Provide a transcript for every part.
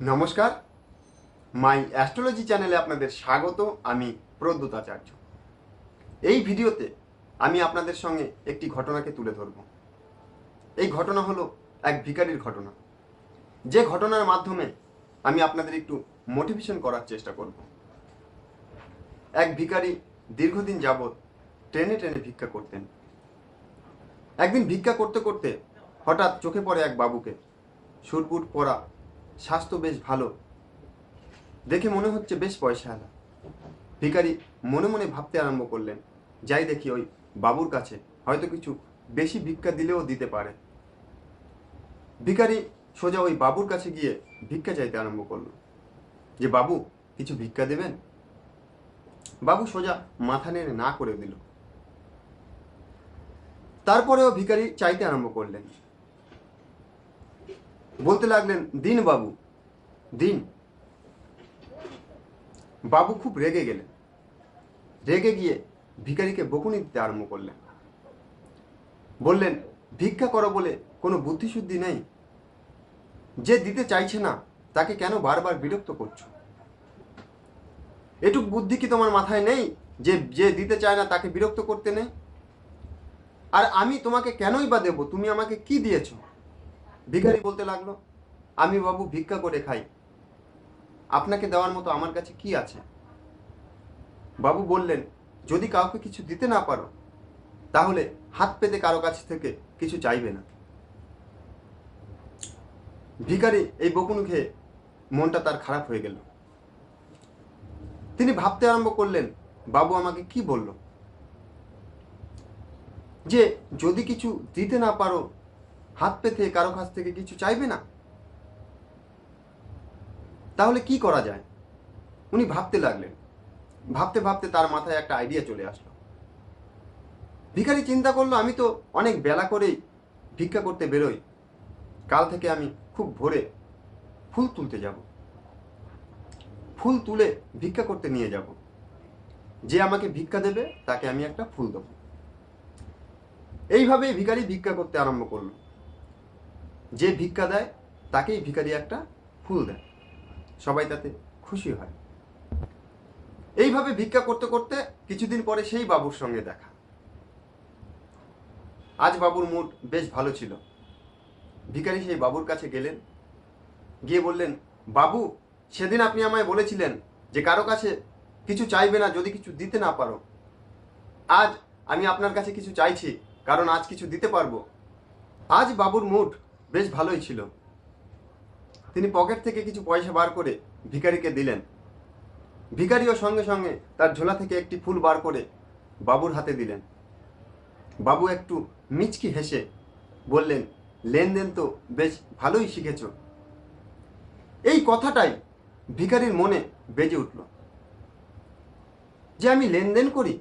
নমস্কার। মাই অ্যাস্ট্রোলজি চ্যানেলে আপনাদের স্বাগত, আমি প্রদ্যুত আচার্য এই ভিডিওতে আমি আপনাদের সঙ্গে একটি ঘটনাকে তুলে ধরব। এই ঘটনা হলো এক ভিখারির ঘটনা। যে ঘটনার মাধ্যমে আমি আপনাদের একটু মোটিভেশন করার চেষ্টা করব। এক ভিখারি দীর্ঘদিন যাবৎ ট্রেনে ট্রেনে ভিক্ষা করতেন। একদিন ভিক্ষা করতে করতে হঠাৎ চোখে পড়ে এক বাবুকে। সুটবুট পরা স্বাস্থ্য বেশ ভালো। দেখে মনে হচ্ছে বেশ পয়সা আলা। ভিখারি মনে মনে ভাবতে আরম্ভ করলেন, যাই দেখি ওই বাবুর কাছে, হয়তো কিছু বেশি ভিক্ষা দিলেও দিতে পারে। ভিকারি সোজা ওই বাবুর কাছে গিয়ে ভিক্ষা চাইতে আরম্ভ করল, যে বাবু, কিছু ভিক্ষা দেবেন? বাবু সোজা মাথা নেড়ে না করে দিল। তারপরেও ভিখারি চাইতে আরম্ভ করলেন বলতে লাগলেন, দিন বাবু দিন। বাবু খুব রেগে গেলেন। রেগে গিয়ে ভিখারিকে বকুনি দিতে আরম্ভ করলেন। বললেন, ভিক্ষা করো বলে কোনো বুদ্ধিশুদ্ধি নেই। যে দিতে চাইছে না, তাকে কেন বারবার বিরক্ত করছ? এটুক বুদ্ধি কি তোমার মাথায় নেই যে যে দিতে চায় না, তাকে বিরক্ত করতে নেই? আর আমি তোমাকে কেনই বা দেবো? তুমি আমাকে কি দিয়েছ? ভিখারি বলতে লাগল, আমি বাবু ভিক্ষা করে খাই। আপনাকে দেওয়ার মতো আমার কাছে কি আছে? বাবু বললেন, যদি কাউকে কিছু দিতে না পারো, তাহলে হাত পেতে কারও কাছ থেকে কিছু চাইবে না। ভিখারি এই বকুন খেয়ে মনটা তার খারাপ হয়ে গেল। তিনি ভাবতে আরম্ভ করলেন, বাবু আমাকে কি বলল? যে যদি কিছু দিতে না পারো হাত পেতে কারও কাছ থেকে কিছু চাইবে না? তাহলে কি করা যায়? উনি ভাবতে লাগলেন। ভাবতে ভাবতে তার মাথায় একটা আইডিয়া চলে আসলো। ভিখারি চিন্তা করল, আমি তো অনেক বেলা করেই ভিক্ষা করতে বেরোই। কাল থেকে আমি খুব ভোরে ফুল তুলতে যাব। ফুল তুলে ভিক্ষা করতে নিয়ে যাব। যে আমাকে ভিক্ষা দেবে, তাকে আমি একটা ফুল দেবো। এইভাবেই ভিখারি ভিক্ষা করতে আরম্ভ করল। যে ভিক্ষা দেয়, তাকেই ভিখারি একটা ফুল দেয়। সবাই তাতে খুশি হয়। এইভাবে ভিক্ষা করতে করতে কিছুদিন পরে সেই বাবুর সঙ্গে দেখা। আজ বাবুর মুড বেশ ভালো ছিল। ভিকারি সেই বাবুর কাছে গেলেন। গিয়ে বললেন, বাবু, সেদিন আপনি আমায় বলেছিলেন যে কারও কাছে কিছু চাইবে না, যদি কিছু দিতে না পারো। আজ আমি আপনার কাছে কিছু চাইছি, কারণ আজ কিছু দিতে পারব। আজ বাবুর মুড বেশ ভালোই ছিল। তিনি পকেট থেকে কিছু পয়সা বার করে ভিখারিকে দিলেন। ভিখারিও সঙ্গে সঙ্গে তার ঝোলা থেকে একটি ফুল বার করে বাবুর হাতে দিলেন। বাবু একটু মিচকি হেসে বললেন, লেনদেন তো বেশ ভালোই শিখেছ। এই কথাটাই ভিখারির মনে বেজে উঠল। যে আমি লেনদেন করি?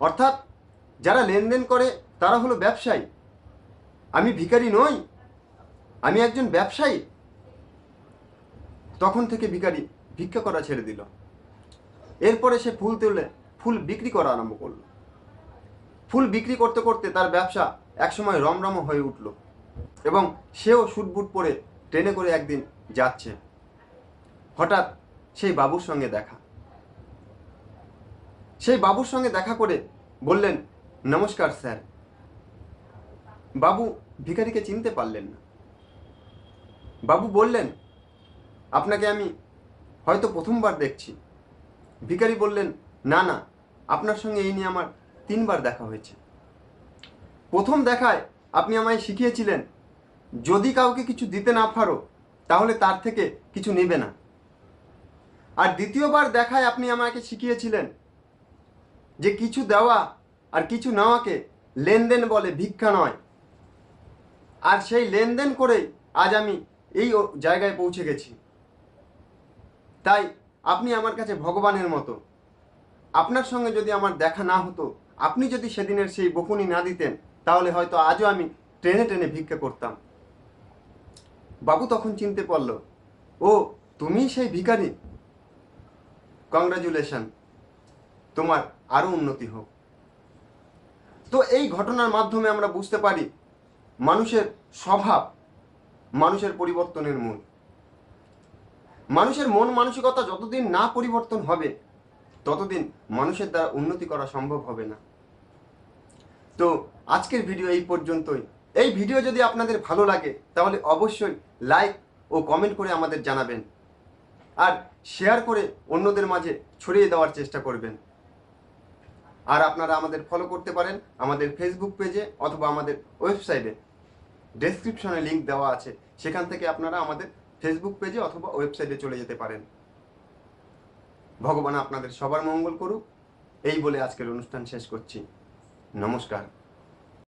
অর্থাৎ যারা লেনদেন করে তারা হলো ব্যবসায়ী। আমি ভিখারি নই, আমি একজন ব্যবসায়ী। তখন থেকে ভিখারি ভিক্ষা করা ছেড়ে দিল। এরপরে সে ফুল তুলে, ফুল বিক্রি করা আরম্ভ করল। ফুল বিক্রি করতে করতে তার ব্যবসা একসময় রমরম হয়ে উঠল এবং সেও সুটবুট পরে ট্রেনে করে একদিন যাচ্ছে। হঠাৎ সেই বাবুর সঙ্গে দেখা। সেই বাবুর সঙ্গে দেখা করে বললেন, নমস্কার স্যার। বাবু ভিখারিকে চিনতে পারলেন না। বাবু বললেন, আপনাকে আমি হয়তো প্রথমবার দেখছি। ভিখারি বললেন, না না, আপনার সঙ্গে এই নিয়ে আমার তিনবার দেখা হয়েছে। প্রথম দেখায় আপনি আমায় শিখিয়েছিলেন, যদি কাউকে কিছু দিতে না পারো, তাহলে তার থেকে কিছু নেবে না। আর দ্বিতীয়বার দেখায় আপনি আমাকে শিখিয়েছিলেন যে কিছু দেওয়া আর কিছু নেওয়াকে লেনদেন বলে ভিক্ষা নয়। আর সেই লেনদেন করেই আজ আমি এই জায়গায় পৌঁছে গেছি। তাই আপনি আমার কাছে ভগবানের মতো। আপনার সঙ্গে যদি আমার দেখা না হতো, আপনি যদি সেদিনের সেই বকুনি না দিতেন, তাহলে হয়তো আজও আমি ট্রেনে ট্রেনে ভিক্ষা করতাম। বাবু তখন চিনতে পারল, ও তুমি সেই ভিখারি? কংগ্রাচুলেশন। তোমার আরও উন্নতি হোক। তো এই ঘটনার মাধ্যমে আমরা বুঝতে পারি মানুষের স্বভাব, মানুষের পরিবর্তনের মূল। মানুষের মন মানসিকতা যতদিন না পরিবর্তন হবে, ততদিন মানুষের দ্বারা উন্নতি করা সম্ভব হবে না। তো আজকের ভিডিও এই পর্যন্তই। এই ভিডিও যদি আপনাদের ভালো লাগে, তাহলে অবশ্যই লাইক ও কমেন্ট করে আমাদের জানাবেন। আর শেয়ার করে অন্যদের মাঝে ছড়িয়ে দেওয়ার চেষ্টা করবেন। আর আপনারা আমাদের ফলো করতে পারেন আমাদের ফেসবুক পেজে অথবা আমাদের ওয়েবসাইটে ডেসক্রিপশনে লিঙ্ক দেওয়া আছে। সেখান থেকে আপনারা আমাদের ফেসবুক পেজে অথবা ওয়েবসাইটে চলে যেতে পারেন। ভগবান আপনাদের সবার মঙ্গল করুক। এই বলে আজকের অনুষ্ঠান শেষ করছি। নমস্কার।